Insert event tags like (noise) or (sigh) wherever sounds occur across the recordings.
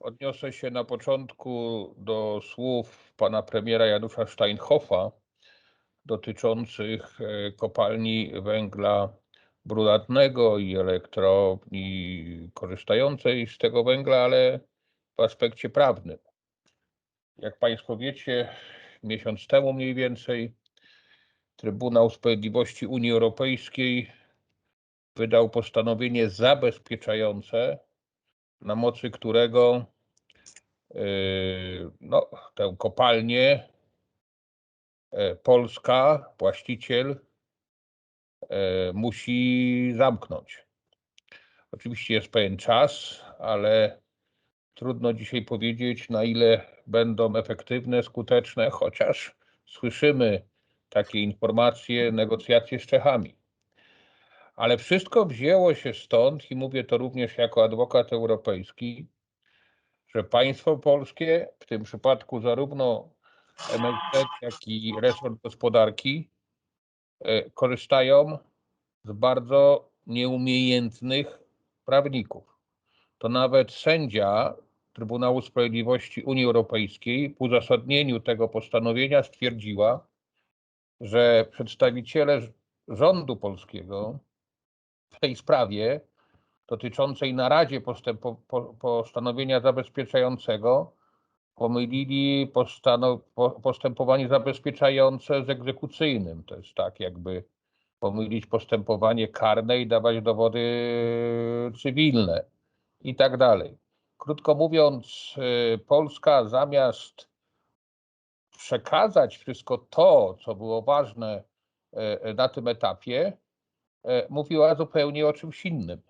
Odniosę się na początku do słów pana premiera Janusza Steinhoffa dotyczących e, kopalni węgla brunatnego i elektrowni korzystającej z tego węgla, ale w aspekcie prawnym. Jak Państwo wiecie, miesiąc temu mniej więcej Trybunał Sprawiedliwości Unii Europejskiej wydał postanowienie zabezpieczające, na mocy którego yy, no, tę kopalnię e, Polska, właściciel, e, musi zamknąć. Oczywiście jest pewien czas, ale trudno dzisiaj powiedzieć, na ile będą efektywne, skuteczne, chociaż słyszymy takie informacje, negocjacje z Czechami. Ale wszystko wzięło się stąd, i mówię to również jako adwokat europejski, że państwo polskie, w tym przypadku zarówno MSZ, jak i resort gospodarki, e, korzystają z bardzo nieumiejętnych prawników. To nawet sędzia Trybunału Sprawiedliwości Unii Europejskiej w uzasadnieniu tego postanowienia stwierdziła, że przedstawiciele rządu polskiego w tej sprawie dotyczącej na Radzie postępo, po, postanowienia zabezpieczającego pomylili postanow, po, postępowanie zabezpieczające z egzekucyjnym. To jest tak, jakby pomylić postępowanie karne i dawać dowody cywilne i tak dalej. Krótko mówiąc, y, Polska zamiast przekazać wszystko to, co było ważne y, na tym etapie, y, mówiła zupełnie o czymś innym.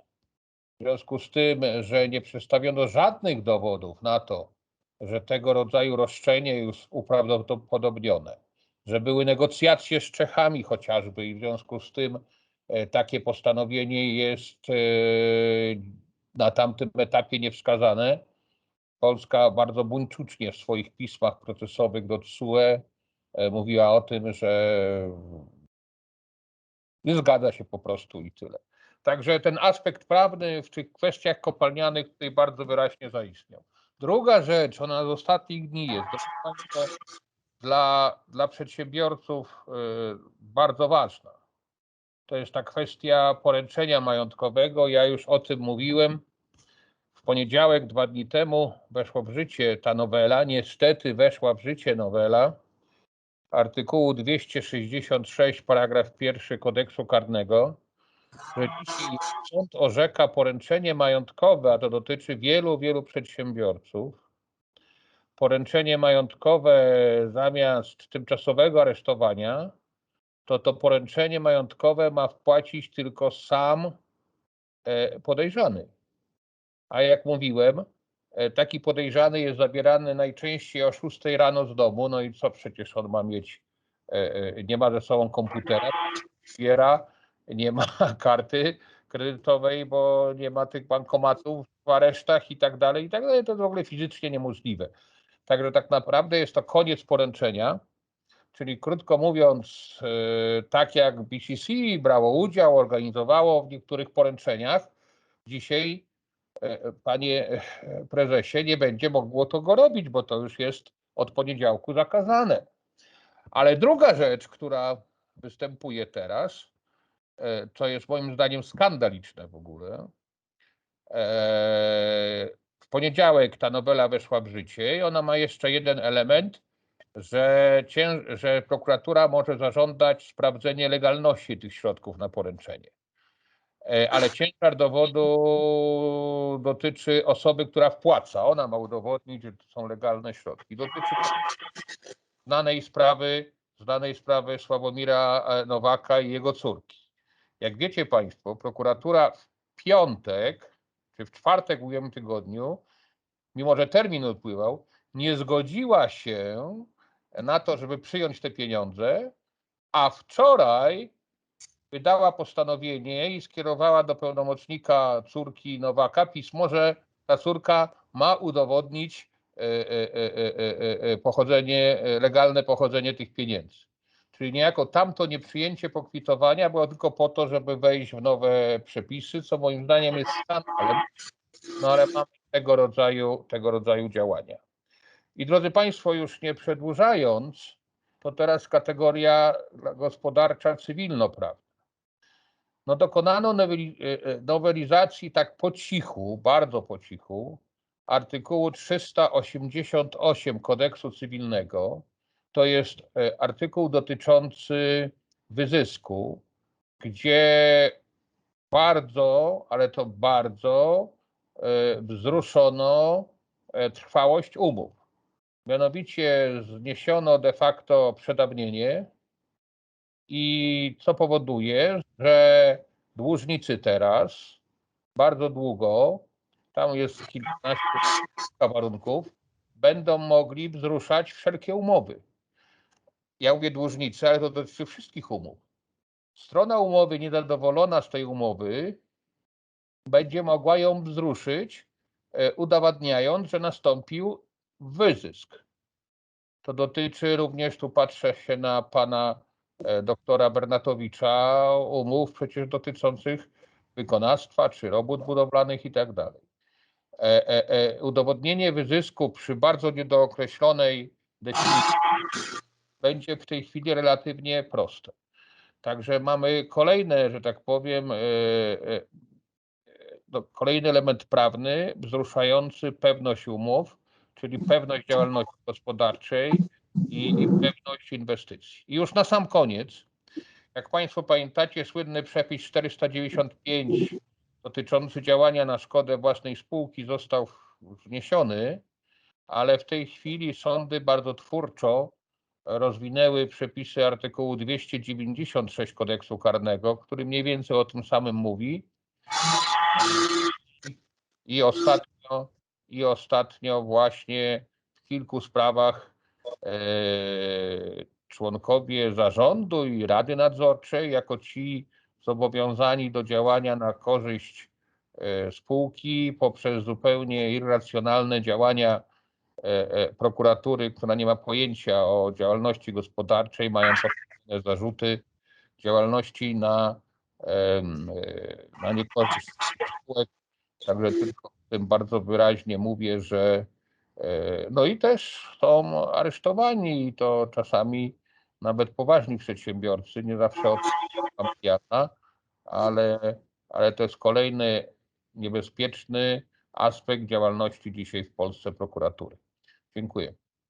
W związku z tym, że nie przedstawiono żadnych dowodów na to, że tego rodzaju roszczenie jest uprawdopodobnione, że były negocjacje z Czechami chociażby i w związku z tym takie postanowienie jest na tamtym etapie niewskazane. Polska bardzo buńczucznie w swoich pismach procesowych do TSUE e, mówiła o tym, że nie zgadza się po prostu i tyle. Także ten aspekt prawny w tych kwestiach kopalnianych tutaj bardzo wyraźnie zaistniał. Druga rzecz, ona z ostatnich dni jest dla, dla przedsiębiorców e, bardzo ważna. To jest ta kwestia poręczenia majątkowego. Ja już o tym mówiłem. W poniedziałek, dwa dni temu, weszła w życie ta nowela. Niestety weszła w życie nowela artykułu 266, paragraf pierwszy kodeksu karnego, że dzisiaj sąd orzeka poręczenie majątkowe, a to dotyczy wielu, wielu przedsiębiorców. Poręczenie majątkowe zamiast tymczasowego aresztowania, to to poręczenie majątkowe ma wpłacić tylko sam e, podejrzany. A jak mówiłem, taki podejrzany jest zabierany najczęściej o 6 rano z domu, no i co przecież on ma mieć? E, nie ma ze sobą komputera, otwiera, nie ma (laughs) karty kredytowej, bo nie ma tych bankomatów w aresztach i tak dalej, i tak dalej. To jest w ogóle fizycznie niemożliwe. Także tak naprawdę jest to koniec poręczenia. Czyli krótko mówiąc, e, tak jak BCC brało udział, organizowało w niektórych poręczeniach, dzisiaj, e, panie prezesie, nie będzie mogło tego robić, bo to już jest od poniedziałku zakazane. Ale druga rzecz, która występuje teraz, e, co jest moim zdaniem skandaliczne w ogóle. W poniedziałek ta nowela weszła w życie i ona ma jeszcze jeden element, że, cię, że prokuratura może zażądać sprawdzenie legalności tych środków na poręczenie. E, ale ciężar dowodu dotyczy osoby, która wpłaca. Ona ma udowodnić, że to są legalne środki. Dotyczy znanej sprawy, znanej sprawy Sławomira e, Nowaka i jego córki. Jak wiecie Państwo, prokuratura w piątek, czy w czwartek w ubiegłym tygodniu, mimo że termin upływał, nie zgodziła się na to, żeby przyjąć te pieniądze, a wczoraj wydała postanowienie i skierowała do pełnomocnika córki Nowaka pismo, że ta córka ma udowodnić e, e, e, pochodzenie, legalne pochodzenie tych pieniędzy. Czyli niejako tamto nieprzyjęcie pokwitowania było tylko po to, żeby wejść w nowe przepisy, co moim zdaniem jest skandalem. No ale mamy tego rodzaju, tego rodzaju działania. I drodzy Państwo, już nie przedłużając, to teraz kategoria gospodarcza cywilnoprawna. No dokonano e, e, nowelizacji tak po cichu, bardzo po cichu, artykułu 388 kodeksu cywilnego. To jest e, artykuł dotyczący wyzysku, gdzie bardzo, ale to bardzo wzruszono trwałość umów. Mianowicie zniesiono de facto przedawnienie i co powoduje, że dłużnicy teraz bardzo długo, tam jest kilkanaście warunków, będą mogli wzruszać wszelkie umowy. Ja mówię dłużnicy, ale to dotyczy wszystkich umów. Strona umowy niezadowolona z tej umowy będzie mogła ją wzruszyć, e, udowadniając, że nastąpił wyzysk. To dotyczy również, tu patrzę się na pana doktora Bernatowicza, umów przecież dotyczących wykonawstwa czy robót budowlanych i tak dalej. E, e, e, Udowodnienie wyzysku przy bardzo niedookreślonej definicji będzie w tej chwili relatywnie proste. Także mamy kolejne, że tak powiem, e, e, no, kolejny element prawny wzruszający pewność umów, czyli pewność działalności gospodarczej i, i pewność inwestycji. I już na sam koniec, jak Państwo pamiętacie, słynny przepis 495 dotyczący działania na szkodę własnej spółki został zniesiony, ale w tej chwili sądy bardzo twórczo rozwinęły przepisy artykułu 296 kodeksu karnego, który mniej więcej o tym samym mówi. I ostatnio, i ostatnio właśnie w kilku sprawach członkowie zarządu i rady nadzorczej, jako ci zobowiązani do działania na korzyść e, spółki poprzez zupełnie irracjonalne działania e, e, prokuratury, która nie ma pojęcia o działalności gospodarczej, mają postawione zarzuty działalności na, e, na niekorzyść spółek. Także tylko w tym bardzo wyraźnie mówię, że e, no i też są aresztowani i to czasami nawet poważni przedsiębiorcy, nie zawsze od pijana, ale, ale to jest kolejny niebezpieczny aspekt działalności dzisiaj w Polsce prokuratury. Dziękuję.